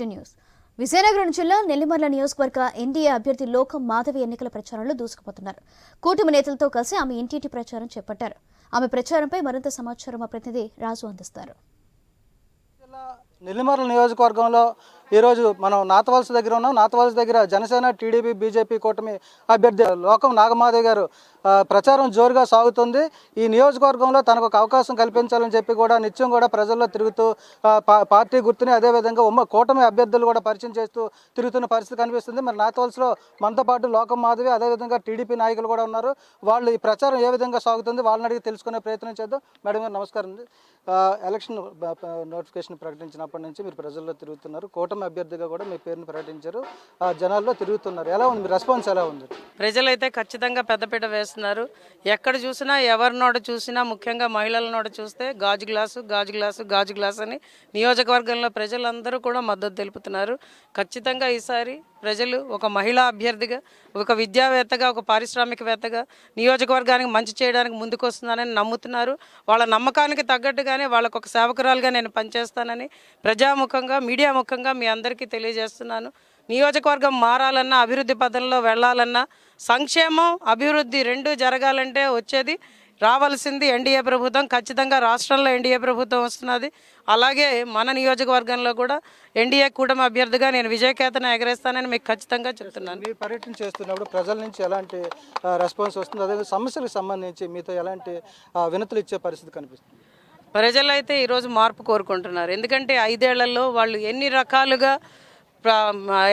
To news. Vizianagaram జిల్లా నెల్లిమర్ల నియోజకవర్గ NDA అభ్యర్థి లోకం మాధవి ఎన్నికల ప్రచారంలో దూసుకుపోతున్నారు. కూటమి నేతలతో కలిసి ఆమె ఇంటింటి ప్రచారం చేపట్టారు. ఆమె ప్రచారంపై మరింత సమాచారం మా ప్రతినిధి రాజు అందిస్తారు. నెల్లిమర్ల నియోజకవర్గంలో ఈరోజు మనం నాతవలస దగ్గర ఉన్నాం. నాతవలస దగ్గర జనసేన టీడీపీ బీజేపీ కూటమి అభ్యర్థి లోకం నాగమాధవ్ గారు ప్రచారం జోరుగా సాగుతుంది. ఈ నియోజకవర్గంలో తనకు ఒక అవకాశం కల్పించాలని చెప్పి కూడా నిత్యం కూడా ప్రజల్లో తిరుగుతూ పా- పార్టీ గుర్తుని అదేవిధంగా ఉమ్మ కూటమి అభ్యర్థులు కూడా పరిచయం చేస్తూ తిరుగుతున్న పరిస్థితి కనిపిస్తుంది. మరి నాతవలసలో మనతో పాటు లోకం మాధవి అదేవిధంగా టీడీపీ నాయకులు కూడా ఉన్నారు. వాళ్ళు ఈ ప్రచారం ఏ విధంగా సాగుతుంది వాళ్ళని అడిగి తెలుసుకునే ప్రయత్నం చేద్దాం. మేడం గారు నమస్కారం అండి. ఎలక్షన్ నోటిఫికేషన్ ప్రకటించినప్పటి నుంచి మీరు ప్రజల్లో తిరుగుతున్నారు. కూటమి అభ్యర్థిగా కూడా మీ పేరును ప్రకటించారు. ఆ, జనాల్లో తిరుగుతున్నారు. ఎలా ఉంది? మీ రెస్పాన్స్ ఎలా ఉంది? ప్రజలైతే ఖచ్చితంగా పెద్దపీట వేస్తున్నారు. ఎక్కడ చూసినా ఎవరి నోట చూసినా ముఖ్యంగా మహిళల నోట చూస్తే గాజు గ్లాసు గాజు గ్లాసు గాజు గ్లాసు అని నియోజకవర్గంలో ప్రజలందరూ కూడా మద్దతు తెలుపుతున్నారు. ఖచ్చితంగా ఈసారి ప్రజలు ఒక మహిళా అభ్యర్థిగా ఒక విద్యావేత్తగా ఒక పారిశ్రామికవేత్తగా నియోజకవర్గానికి మంచి చేయడానికి ముందుకు వస్తున్నానని నమ్ముతున్నారు. వాళ్ళ నమ్మకానికి తగ్గట్టుగానే వాళ్ళకు ఒక సేవకురాలుగా నేను పనిచేస్తానని ప్రజాముఖంగా మీడియా ముఖంగా మీ అందరికీ తెలియజేస్తున్నాను. నియోజకవర్గం మారాలన్నా అభివృద్ధి పథంలో వెళ్ళాలన్నా సంక్షేమం అభివృద్ధి రెండు జరగాలంటే వచ్చేది రావాల్సింది ఎన్డీఏ ప్రభుత్వం. ఖచ్చితంగా రాష్ట్రంలో ఎన్డీఏ ప్రభుత్వం వస్తున్నది. అలాగే మన నియోజకవర్గంలో కూడా ఎన్డీఏ కూటమి అభ్యర్థిగా నేను విజయకేతన ఎగరేస్తానని మీకు ఖచ్చితంగా చెప్తున్నాను. మీ పర్యటన చేస్తున్నప్పుడు ప్రజల నుంచి ఎలాంటి రెస్పాన్స్ వస్తుంది? అదే సమస్యలకు సంబంధించి మీతో ఎలాంటి వినతులు ఇచ్చే పరిస్థితి కనిపిస్తుంది? ప్రజలైతే ఈరోజు మార్పు కోరుకుంటున్నారు. ఎందుకంటే ఐదేళ్ళలో వాళ్ళు ఎన్ని రకాలుగా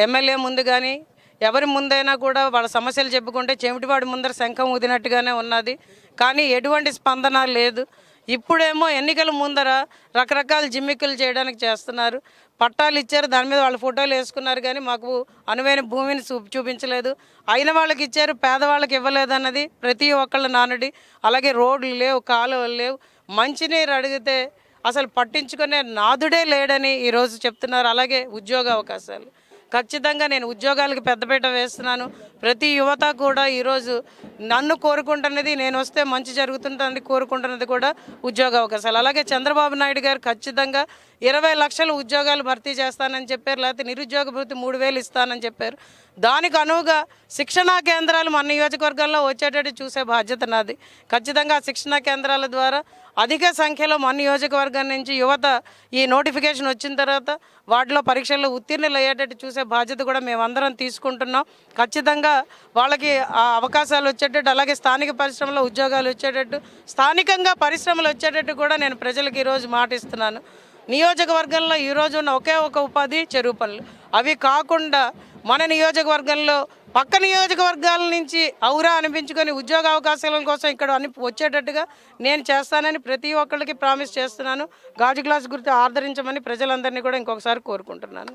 ఎమ్మెల్యే ముందు కానీ ఎవరి ముందైనా కూడా వాళ్ళ సమస్యలు చెప్పుకుంటే చెమిటివాడి ముందర శంఖం ఊదినట్టుగానే ఉన్నది. కానీ ఎటువంటి స్పందన లేదు. ఇప్పుడేమో ఎన్నికల ముందర రకరకాల జిమ్మిక్కులు చేయడానికి చేస్తున్నారు. పట్టాలు ఇచ్చారు దాని మీద వాళ్ళ ఫోటోలు వేసుకున్నారు కానీ మాకు అనువైన భూమిని చూ చూపించలేదు. అయిన వాళ్ళకి ఇచ్చారు పేదవాళ్ళకి ఇవ్వలేదు అన్నది ప్రతి ఒక్కళ్ళ నానుడి. అలాగే రోడ్లు లేవు కాలువలు లేవు. మంచినీరు అడిగితే అసలు పట్టించుకునే నాదుడే లేడని ఈరోజు చెప్తున్నారు. అలాగే ఉద్యోగ అవకాశాలు. ఖచ్చితంగా నేను ఉద్యోగాలకు పెద్దపీట వేస్తున్నాను. ప్రతి యువత కూడా ఈరోజు నన్ను కోరుకుంటున్నది నేను వస్తే మంచి జరుగుతుంటుంది కోరుకుంటున్నది కూడా ఉద్యోగ అవకాశాలు. అలాగే చంద్రబాబు నాయుడు గారు ఖచ్చితంగా ఇరవై లక్షల ఉద్యోగాలు భర్తీ చేస్తానని చెప్పారు లేకపోతే నిరుద్యోగ భృతి మూడు వేలు ఇస్తానని చెప్పారు. దానికి అనువుగా శిక్షణా కేంద్రాలు మన నియోజకవర్గంలో వచ్చేటట్టు చూసే బాధ్యత నాది. ఖచ్చితంగా శిక్షణా కేంద్రాల ద్వారా అధిక సంఖ్యలో మన నియోజకవర్గం నుంచి యువత ఈ నోటిఫికేషన్ వచ్చిన తర్వాత వాటిలో పరీక్షల్లో ఉత్తీర్ణులు అయ్యేటట్టు చూసే బాధ్యత కూడా మేమందరం తీసుకుంటున్నాం. ఖచ్చితంగా వాళ్ళకి ఆ అవకాశాలు వచ్చేటట్టు అలాగే స్థానిక పరిశ్రమలో ఉద్యోగాలు వచ్చేటట్టు స్థానికంగా పరిశ్రమలు వచ్చేటట్టు కూడా నేను ప్రజలకు ఈరోజు మాటిస్తున్నాను. నియోజకవర్గంలో ఈరోజు ఉన్న ఒకే ఒక ఉపాధి చెరువు పనులు. అవి కాకుండా మన నియోజకవర్గంలో పక్క నియోజకవర్గాల నుంచి ఔరా అనిపించుకొని ఉద్యోగ అవకాశాల కోసం ఇక్కడ అని వచ్చేటట్టుగా నేను చేస్తానని ప్రతి ఒక్కరికి ప్రామిస్ చేస్తున్నాను. గాజు గ్లాస్ గుర్తు ఆదరించమని ప్రజలందరినీ కూడా ఇంకొకసారి కోరుకుంటున్నాను.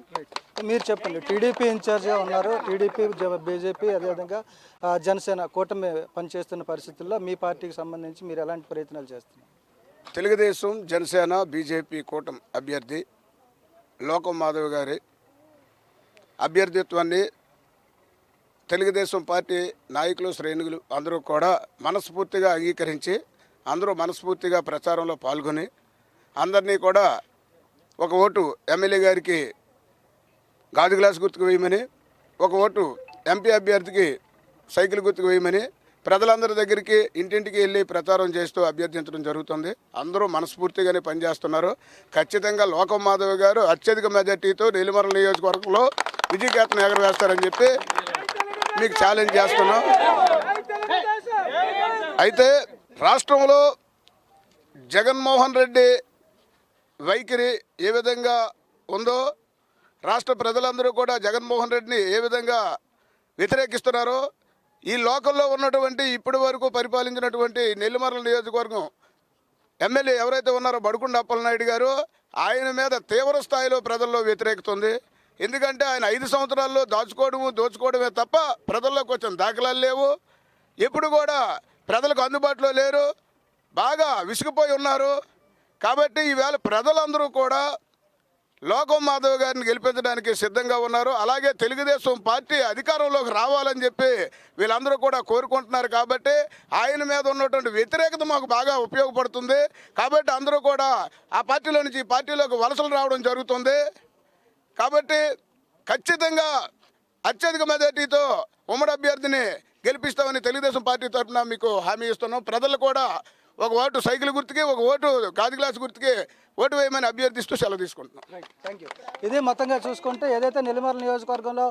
మీరు చెప్పండి టీడీపీ ఇన్ఛార్జ్గా ఉన్నారు. టీడీపీ బీజేపీ అదేవిధంగా జనసేన కూటమి పనిచేస్తున్న పరిస్థితుల్లో మీ పార్టీకి సంబంధించి మీరు ఎలాంటి ప్రయత్నాలు చేస్తున్నారు? తెలుగుదేశం జనసేన బీజేపీ కూటమి అభ్యర్థి లోకం మాధవ్ గారి అభ్యర్థిత్వాన్ని తెలుగుదేశం పార్టీ నాయకులు శ్రేణులు అందరూ కూడా మనస్ఫూర్తిగా అంగీకరించి అందరూ మనస్ఫూర్తిగా ప్రచారంలో పాల్గొని అందరినీ కూడా ఒక ఓటు ఎమ్మెల్యే గారికి గాజు గ్లాస్ గుర్తుకు వేయమని ఒక ఓటు ఎంపీ అభ్యర్థికి సైకిల్ గుర్తుకు వేయమని ప్రజలందరి దగ్గరికి ఇంటింటికి వెళ్ళి ప్రచారం చేస్తూ అభ్యర్థించడం జరుగుతుంది. అందరూ మనస్ఫూర్తిగానే పనిచేస్తున్నారు. ఖచ్చితంగా లోకం మాధవ్ గారు అత్యధిక మెజార్టీతో నెల్లిమర్ల నియోజకవర్గంలో విజయకేతన ఎగరవేస్తారని చెప్పి మీకు ఛాలెంజ్ చేస్తున్నాం. అయితే రాష్ట్రంలో జగన్మోహన్ రెడ్డి వైఖరి ఏ విధంగా ఉందో రాష్ట్ర ప్రజలందరూ కూడా జగన్మోహన్ రెడ్డిని ఏ విధంగా వ్యతిరేకిస్తున్నారో ఈ లోకల్లో ఉన్నటువంటి ఇప్పటి వరకు పరిపాలించినటువంటి నెల్లిమర్ల నియోజకవర్గం ఎమ్మెల్యే ఎవరైతే ఉన్నారో బడుకుండ అప్పలనాయుడు గారు ఆయన మీద తీవ్ర స్థాయిలో ప్రజల్లో వ్యతిరేకతుంది ఎందుకంటే ఆయన ఐదు సంవత్సరాల్లో దాచుకోవడము దోచుకోవడమే తప్ప ప్రజల్లోకి వచ్చిన దాఖలాలు లేవు. ఎప్పుడు కూడా ప్రజలకు అందుబాటులో లేరు. బాగా విసిగిపోయి ఉన్నారు. కాబట్టి ఈవేళ ప్రజలందరూ కూడా లోకం మాధవ్ గారిని గెలిపించడానికి సిద్ధంగా ఉన్నారు. అలాగే తెలుగుదేశం పార్టీ అధికారంలోకి రావాలని చెప్పి వీళ్ళందరూ కూడా కోరుకుంటున్నారు. కాబట్టి ఆయన మీద ఉన్నటువంటి వ్యతిరేకత మాకు బాగా ఉపయోగపడుతుంది. కాబట్టి అందరూ కూడా ఆ పార్టీలో నుంచి ఈ పార్టీలోకి వలసలు రావడం జరుగుతుంది. కాబట్టి ఖచ్చితంగా అత్యధిక మెజార్టీతో ఉమ్మడి అభ్యర్థిని గెలిపిస్తామని తెలుగుదేశం పార్టీ తరఫున మీకు హామీ ఇస్తున్నాం. ప్రజలు కూడా ఒక ఓటు సైకిల్ గుర్తుకి ఒక ఓటు గాజు గ్లాస్ గుర్తుకి ఓటు వేయమని అభ్యర్థిస్తూ సెలవు తీసుకుంటున్నాం. థ్యాంక్ యూ ఇది మొత్తంగా చూసుకుంటే ఏదైతే నెల్లిమర్ల నియోజకవర్గంలో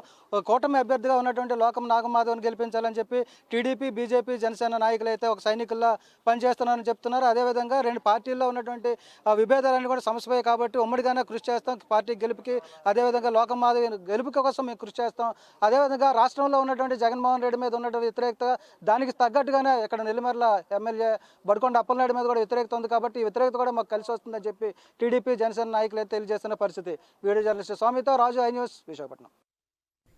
కూటమి అభ్యర్థిగా ఉన్నటువంటి లోకం నాగమాధవ్ని గెలిపించాలని చెప్పి టీడీపీ బీజేపీ జనసేన నాయకులు అయితే ఒక సైనికుల్లా పనిచేస్తున్నారని చెప్తున్నారు. అదేవిధంగా రెండు పార్టీల్లో ఉన్నటువంటి ఆ విభేదాలన్నీ కూడా సమస్యపోయాయి కాబట్టి ఉమ్మడిగానే కృషి చేస్తాం. పార్టీ గెలుపుకి అదేవిధంగా లోకం మాధవి గెలుపు కోసం మేము కృషి చేస్తాం. అదేవిధంగా రాష్ట్రంలో ఉన్నటువంటి జగన్మోహన్ రెడ్డి మీద ఉన్నటువంటి వ్యతిరేకత దానికి తగ్గట్టుగానే ఇక్కడ నెల్లిమర్ల ఎమ్మెల్యే బడుకొండ అప్పలనాయుడు మీద కూడా వ్యతిరేకత ఉంది కాబట్టి ఈ వ్యతిరేకత కూడా మాకు కలిసి వస్తుందని చెప్పి టీడీపీ జనసేన నాయకులు అయితే తెలియజేస్తున్న పరిస్థితి? వీడియో జర్నలిస్ట్ స్వామితో రాజు ఐ న్యూస్ విశాఖపట్నం.